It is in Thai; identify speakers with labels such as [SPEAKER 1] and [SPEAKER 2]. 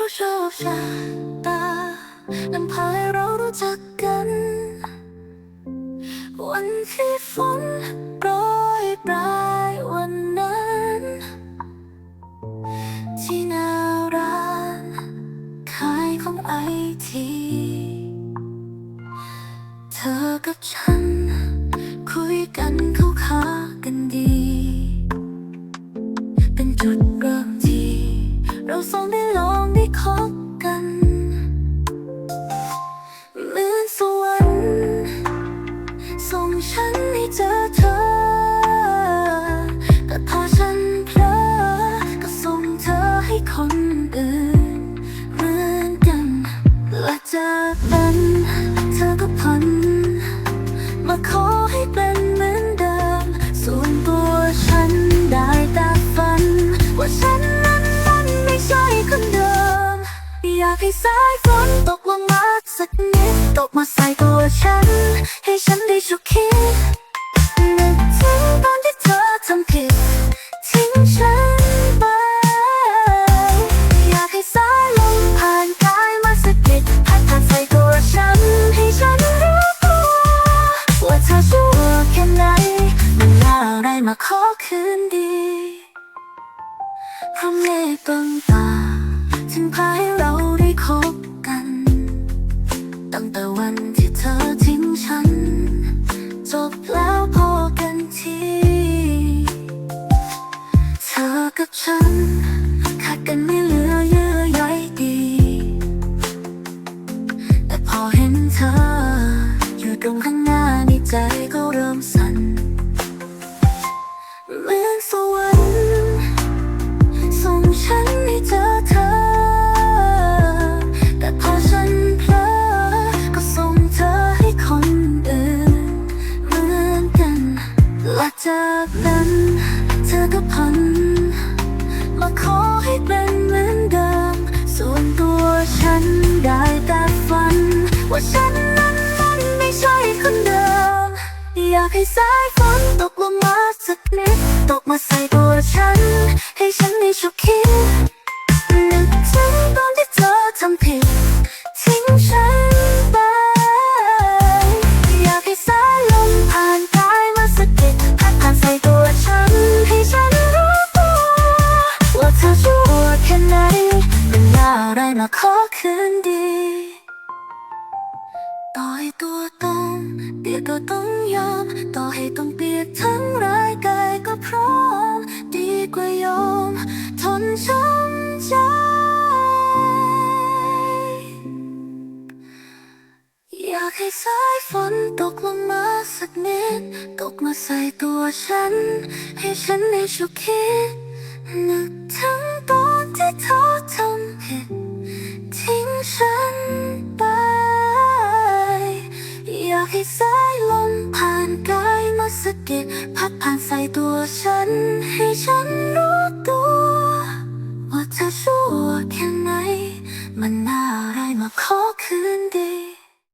[SPEAKER 1] พราะโชคชะตานำพาให้เรารู้จักกัน วันที่ฝนโปรยปลายวันนั้น ที่หนาร้านขายของไอที เธอกับฉัน จากนั้นเธอก็พัน มาขอให้เป็นเหมือนเดิม ส่วนตัวฉันได้แต่ฝัน ว่าฉันนั้นมันไม่ใช่คนเดิม อยากให้สายฝนตกลงมาสักนิด ตกมาใส่ตัวฉัน ให้ฉันได้ชุกคิด ขอคืนดีพราะเมฆบังตาถึงพาให้เราได้คบกัน ตั้งแต่วันที่เธอทิ้งฉัน จบแล้วพอกันที เธอกับฉันขาดกันไม่เหลือเยื่อใยดี แต่พอเห็นเธอ อยู่ตรงข้างหน้าในใจก็เริ่มสั่น จากนั้น เธอก็พัน มาขอให้เป็นเหมือนเดิม ส่วนตัวฉันได้แต่ฝัน ว่าฉันนั้นมันไม่ใช่คนเดิม อยากให้สายฝนตกลงมาสักนิด ตกมาใส่ตัวฉัน มาขอคืนดีต่อให้ตัวต้องเปียกก็ต้องยอมต่อให้ต้องเปียกทั้งร่างกายก็พร้อมดีกว่ายอมทนช้ำใจอยากให้สายฝนตกลงมาสักนิดตกมาใส่ตัวฉัน ให้ฉันได้ฉุกคิดนึกถึง ยากให้สายลมผ่านกายมาสะกิดพัดผ่านใส่ตัวฉัน ให้ฉันรู้ตัว